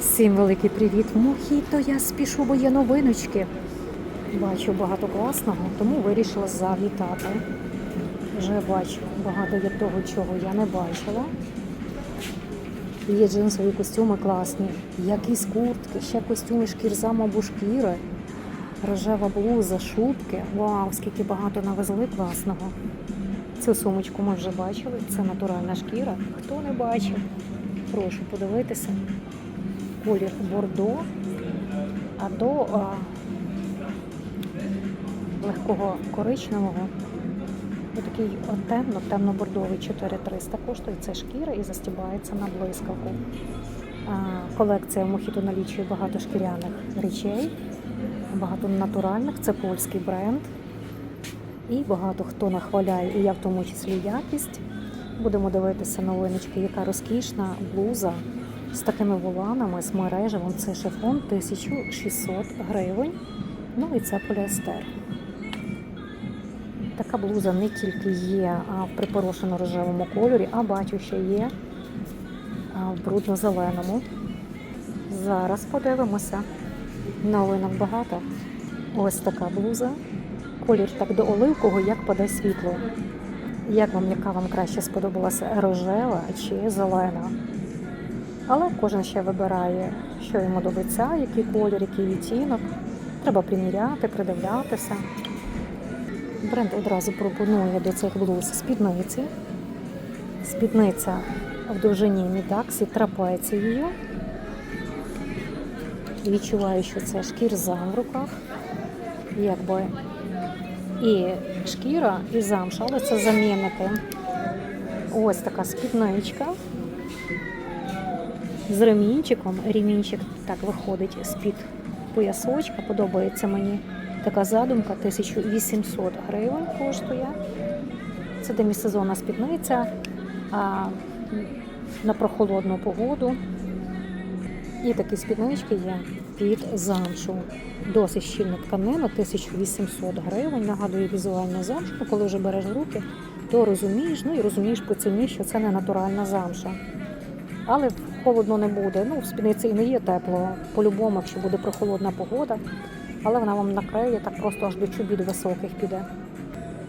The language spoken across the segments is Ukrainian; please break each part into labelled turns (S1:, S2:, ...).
S1: Всім великий привіт! Мохіто, я спішу, бо є новиночки. Бачу багато класного, тому вирішила завітати. Вже бачу багато є того, чого я не бачила. Є джинсові костюми класні, якісь куртки, ще костюми шкірзам або шкіри, рожева блуза, шубки. Вау, скільки багато навезли класного. Цю сумочку ми вже бачили, це натуральна шкіра. Хто не бачив, прошу подивитися. Колір бордо, а до а, легкого коричневого такий темно, темно-бордовий 4300 коштує. Це шкіра і застібається на блискавку. Колекція Мохіто налічує багато шкіряних речей, багато натуральних, це польський бренд. І багато хто нахваляє, і я в тому числі якість. Будемо дивитися новиночки, яка розкішна блуза з такими воланами, з мережевим. Це шифон 1600 гривень. Ну і це поліестер. Така блуза не тільки є в припорошено-рожевому кольорі, а бачу, що є в брудно-зеленому. Зараз подивимося. Новинок багато. Ось така блуза. Колір так до оливкового, як паде світло. Як вам, яка вам краще сподобалася рожева чи зелена? Але кожен ще вибирає, що йому до лиця, який колір, який відтінок. Треба приміряти, придивлятися. Бренд одразу пропонує до цих блуз спідниці. Спідниця в довжині мідаксі трапецією. Відчуваю, що це шкірза в руках. Якби і шкіра, і замша, але це замінити. Ось така спідничка з ремінчиком. Ремінчик так виходить з-під поясочка. Подобається мені така задумка, 1800 гривень коштує. Це демісезонна спідниця а, на прохолодну погоду. І такі спіднички є під замшу. Досить щільна тканина, 1800 гривень. Нагадую візуальну замшу. Коли вже береш руки, то розумієш, ну і розумієш по ціні, що це не натуральна замша. Але холодно не буде. Ну, в спідниці і не є тепло. По-любому, якщо буде прохолодна погода, але вона вам накриє так просто аж до чобіт високих піде.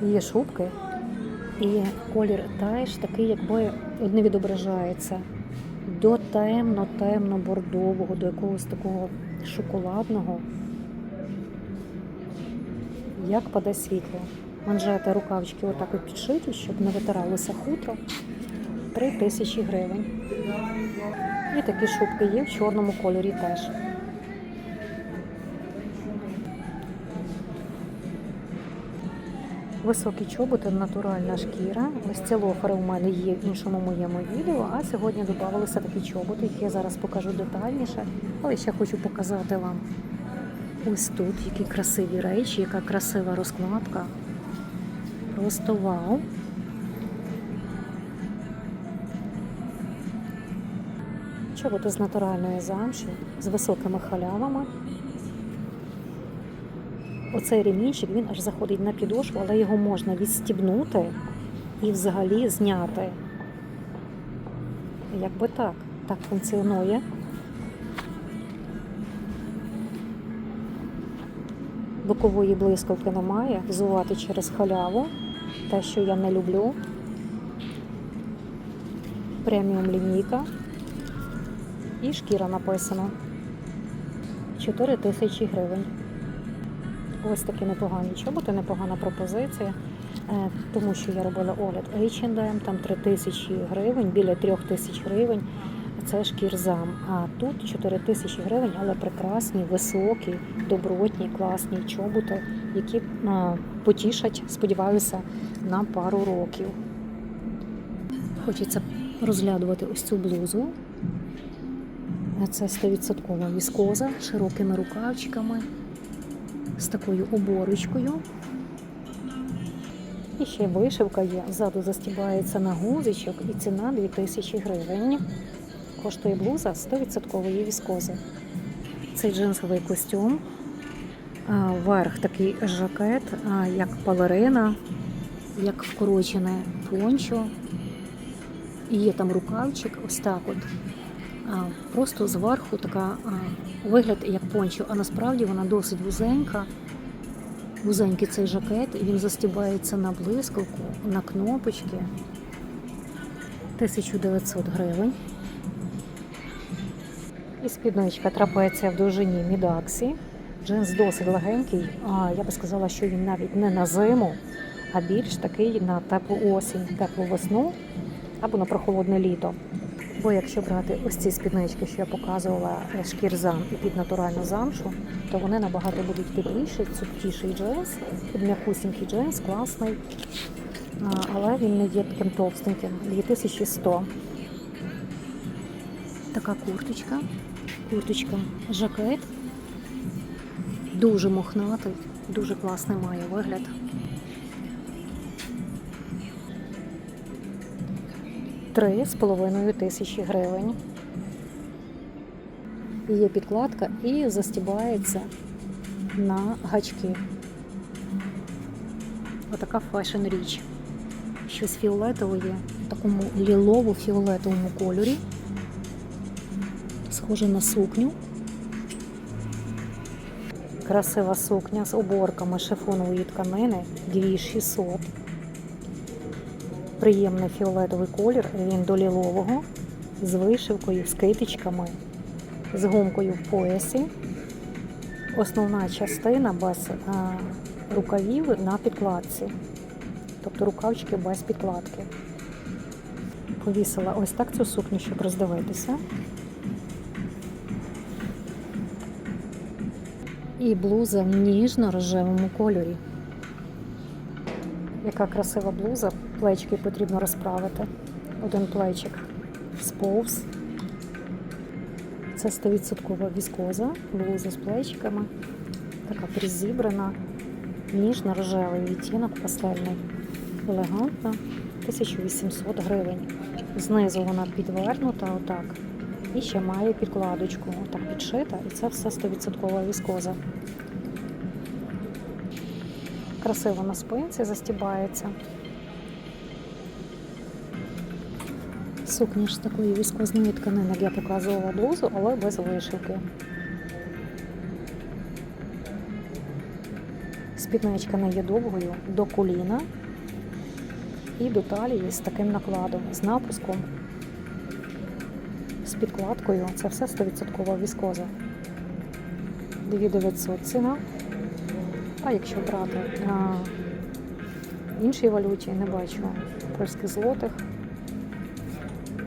S1: Є шубки, і колір теж такий, якби не відображається до темно-темно-бордового, до якогось такого шоколадного. Як паде світло. Манжети рукавчики отак от підшиті, щоб не витиралося хутро. 3 тисячі гривень. І такі шубки є в чорному кольорі теж. Високі чоботи, натуральна шкіра. Ось ці лофери у мене є в іншому моєму відео, а сьогодні додавалися такі чоботи, які я зараз покажу детальніше, але ще хочу показати вам. Ось тут які красиві речі, яка красива розкладка. Просто вау. Чоботи з натуральної замші, з високими халявами. Оцей ремінчик, він аж заходить на підошву, але його можна відстібнути і взагалі зняти. Якби так, так функціонує. Бокової блискавки немає, взувати через халяву, те, що я не люблю. Преміум лінійка. І шкіра написано. 4 тисячі гривень. Ось такі непогані чоботи, непогана пропозиція, е, тому що я робила огляд H&M, там 3 тисячі гривень, біля 3 тисяч гривень. Це шкірзам. А тут 4 тисячі гривень, але прекрасні, високі, добротні, класні чоботи, які е, потішать, сподіваюся, на пару років. Хочеться розглядувати ось цю блузу. Це 100% віскоза широкими рукавчиками з такою оборочкою. І ще вишивка є. Ззаду застібається на гузичок і ціна 2000 гривень. Коштує блуза 100% віскози. Цей джинсовий костюм, верх такий жакет, як балерина, як вкорочене пончо. І є там рукавчик, ось так от. Просто зверху така вигляд як пончо, а насправді вона досить вузенька. Вузенький цей жакет, він застібається на блискавку, на кнопочки. 1900 гривень. І спідничка трапеція в довжині мідаксі. Джинс досить легенький. А, я би сказала, що він навіть не на зиму, а більш такий на теплу осінь, теплу весну або на прохолодне літо. Бо якщо брати ось ці спіднички, що я показувала е, шкірзам і під натуральну замшу, то вони набагато будуть тепліші, цупкіший джинс, м'якусінький джинс, класний, але він не є таким товстеньким. 2100. Така курточка, курточка, жакет. Дуже мохнатий, дуже класний має вигляд. Три з половиною тисячі гривень. Є підкладка і застібається на гачки. Отака фешн річ. Щось фіолетове, в такому лілово-фіолетовому кольорі. Схоже на сукню. Красива сукня з оборками шифонової тканини 2600. Приємний фіолетовий колір, він до лілового, з вишивкою, з китичками, з гумкою в поясі. Основна частина без а, рукавів на підкладці. Тобто рукавчики без підкладки. Повісила ось так цю сукню, щоб роздивитися. І блуза в ніжно-рожевому кольорі. Яка красива блуза, плечки потрібно розправити. Один плечик сповз. Це 100% віскоза, блуза з плечиками. Така призібрана, ніжно-рожевий відтінок пастельний. Елегантна, 1800 гривень. Знизу вона підвернута отак. І ще має підкладочку, отак підшита, і це все 100% віскоза. Красиво на спинці застібається. Сукня ж з такої віскозної тканини, як я показувала блузу, але без вишивки. Спідничка не є довгою до коліна і до талії з таким накладом, з напуском, з підкладкою. Це все 100% віскоза. 2900 ціна. А якщо брати на іншій валюті, не бачу польських злотих.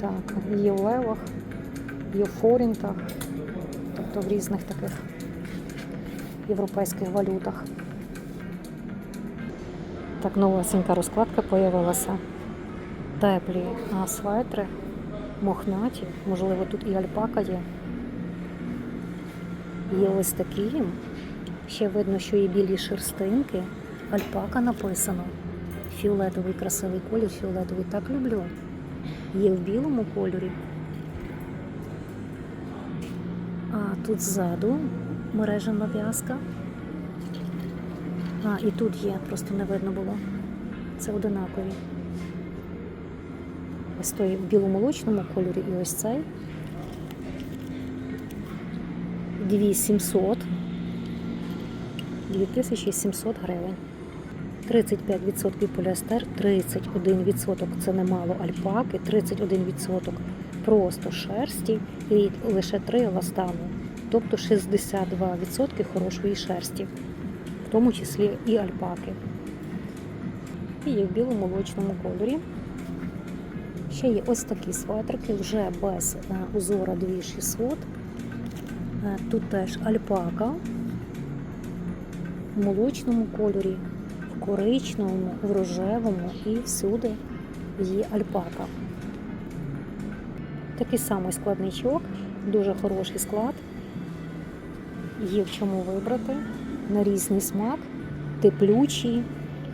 S1: Так, є в левах, є в форінтах, тобто в різних таких європейських валютах. Так, новесенька розкладка появилася. Теплі светри, мохнаті, можливо, тут і альпака є. Є ось такі. Ще видно, що є білі шерстинки. Альпака написано. Фіолетовий красивий колір, фіолетовий так люблю. Є в білому кольорі. А тут ззаду мережена в'язка. А, і тут є, просто не видно було. Це одинакові. Ось той в біломолочному кольорі і ось цей. 2700. 2700 гривень. 35% поліестер, 31% це немало альпаки, 31% просто шерсті і лише 3 еластану. Тобто 62% хорошої шерсті, в тому числі і альпаки. І є в біломолочному кольорі. Ще є ось такі светрики, вже без е, узора 2600. Е, Тут теж альпака в молочному кольорі, коричневому, в рожевому і всюди є альпака. Такий самий складничок, дуже хороший склад. Є в чому вибрати на різний смак, теплючий,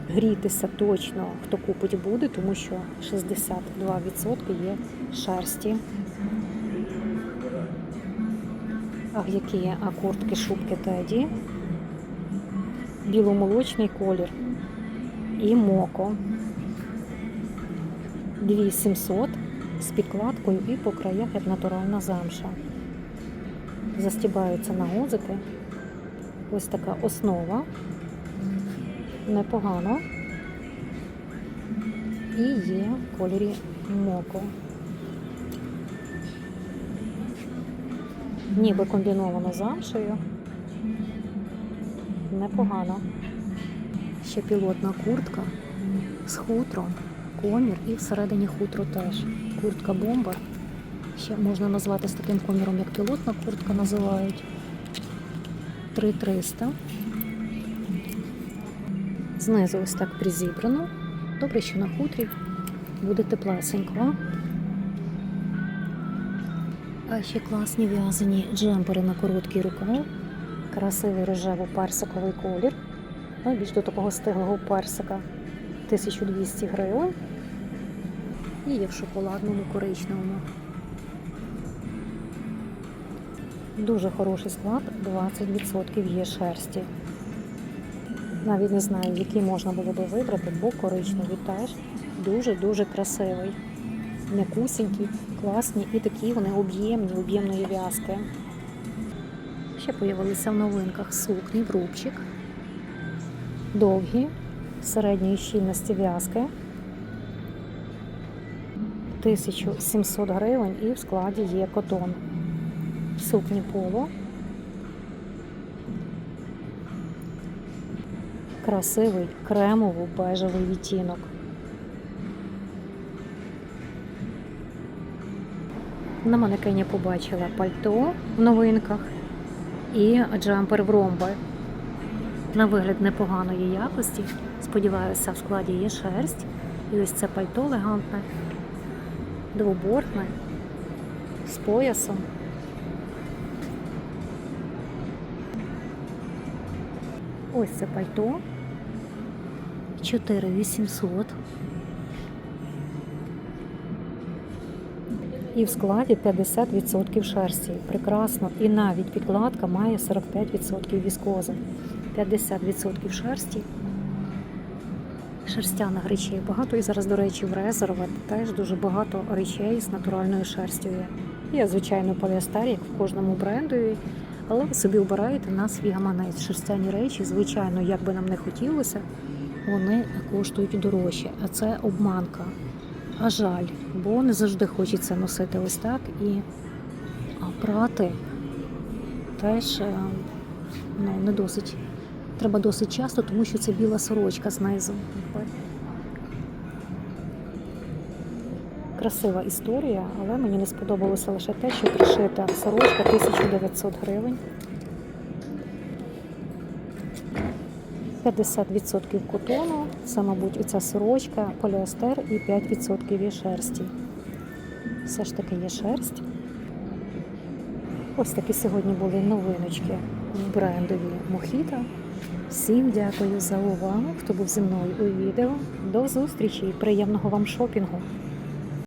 S1: грітися точно хто купить буде, тому що 62% є шерсті. А які а куртки, шубки теді, біломолочний колір і моко. 2700 з підкладкою і по краях як натуральна замша. Застібаються на гудзики. Ось така основа. Непогано. І є в кольорі моко. Ніби комбіновано замшею. Непогано. Ще пілотна куртка з хутром, комір і всередині хутро теж. Куртка бомба. Ще можна назвати з таким коміром, як пілотна куртка називають. 3300. Знизу ось так призібрано. Добре, що на хутрі буде теплесенько. А ще класні в'язані джемпери на короткий рукав. Красивий рожево-персиковий колір. Ну, більш до такого стиглого персика 1200 гривень. І є в шоколадному коричневому. Дуже хороший склад, 20% є шерсті. Навіть не знаю, який можна було би вибрати, бо коричневий теж дуже-дуже красивий. М'якусінькі, класні і такі вони об'ємні, об'ємної в'язки. Ще появилися в новинках сукні, рубчик. Довгі, середньої щільності в'язки. 1700 гривень і в складі є котон. Сукні поло. Красивий кремово-бежевий відтінок. На манекені побачила пальто в новинках і джемпер в ромби. На вигляд непоганої якості. Сподіваюся, в складі є шерсть. І ось це пальто елегантне, двобортне, з поясом. Ось це пальто. 4800. І в складі 50% шерсті. Прекрасно. І навіть підкладка має 45% віскози. 50% шерсті. Шерстяних речей багато. І зараз, до речі, в резерве теж дуже багато речей з натуральною шерстю є. Є, звичайно, поліестер, як в кожному брендові. Але ви собі обираєте на свій гаманець. Шерстяні речі, звичайно, як би нам не хотілося, вони коштують дорожче. А це обманка. А жаль, бо не завжди хочеться носити ось так і прати теж е, ну, не досить. Треба досить часто, тому що це біла сорочка знизу. Красива історія, але мені не сподобалося лише те, що пришита сорочка 1900 гривень. 50% котону, це, мабуть, оця сорочка, поліестер і 5% є шерсті. Все ж таки є шерсть. Ось такі сьогодні були новиночки брендові Мохіта. Всім дякую за увагу, хто був зі мною у відео. До зустрічі і приємного вам шопінгу!